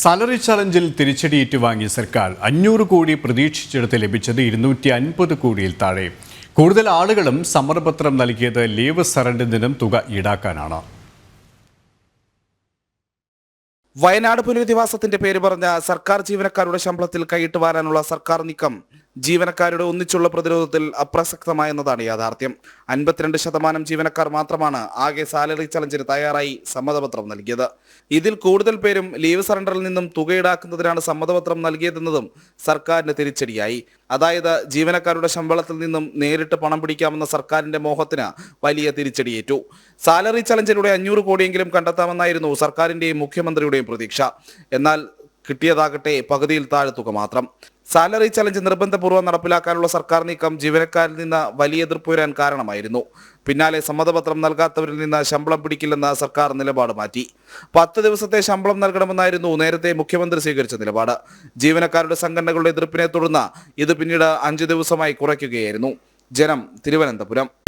Salary ചലഞ്ചിൽ തിരിച്ചടി ഏറ്റുവാങ്ങിയ സർക്കാർ അഞ്ഞൂറ് കോടി പ്രതീക്ഷിച്ചെടുത്ത് ലഭിച്ചത് ഇരുന്നൂറ്റി അൻപത് കോടിയിൽ താഴെ. കൂടുതൽ ആളുകളും സമ്മതപത്രം നൽകിയത് ലീവ് സറണ്ടിൽ നിന്നും തുക ഈടാക്കാനാണ്. വയനാട് പുനരധിവാസത്തിന്റെ പേര് പറഞ്ഞ സർക്കാർ ജീവനക്കാരുടെ ശമ്പളത്തിൽ കൈയിട്ട് വാരാനുള്ള സർക്കാർ നീക്കം. ജീവനക്കാരുടെ ഒന്നിച്ചുള്ള പ്രതിരോധത്തിൽ അപ്രസക്തമായെന്നതാണ് യാഥാർത്ഥ്യം. അൻപത്തിരണ്ട് ശതമാനം ജീവനക്കാർ മാത്രമാണ് ആകെ സാലറി ചലഞ്ചിന് തയ്യാറായി സമ്മതപത്രം നൽകിയത്. ഇതിൽ കൂടുതൽ പേരും ലീവ് സറണ്ടറിൽ നിന്നും തുക ഈടാക്കുന്നതിനാണ് സമ്മതപത്രം നൽകിയതെന്നതും സർക്കാരിന് തിരിച്ചടിയായി. അതായത് ജീവനക്കാരുടെ ശമ്പളത്തിൽ നിന്നും നേരിട്ട് പണം പിടിക്കാമെന്ന സർക്കാരിന്റെ മോഹത്തിന് വലിയ തിരിച്ചടിയേറ്റു. സാലറി ചലഞ്ചിലൂടെ അഞ്ഞൂറ് കോടിയെങ്കിലും കണ്ടെത്താമെന്നായിരുന്നു സർക്കാരിന്റെയും മുഖ്യമന്ത്രിയുടെയും പ്രതീക്ഷ. എന്നാൽ കിട്ടിയതാകട്ടെ പകുതിയിൽ താഴെ മാത്രം. സാലറി ചലഞ്ച് നിർബന്ധപൂർവം നടപ്പിലാക്കാനുള്ള സർക്കാർ നീക്കം ജീവനക്കാരിൽ നിന്ന് വലിയ എതിർപ്പ് വരാൻ കാരണമായിരുന്നു. പിന്നാലെ സമ്മതപത്രം നൽകാത്തവരിൽ നിന്ന് ശമ്പളം പിടിക്കില്ലെന്ന സർക്കാർ നിലപാട് മാറ്റി. പത്ത് ദിവസത്തെ ശമ്പളം നൽകണമെന്നായിരുന്നു നേരത്തെ മുഖ്യമന്ത്രി സ്വീകരിച്ച നിലപാട്. ജീവനക്കാരുടെ സംഘടനകളുടെ എതിർപ്പിനെ തുടർന്ന് ഇത് പിന്നീട് അഞ്ചു ദിവസമായി കുറയ്ക്കുകയായിരുന്നു. ജനം തിരുവനന്തപുരം.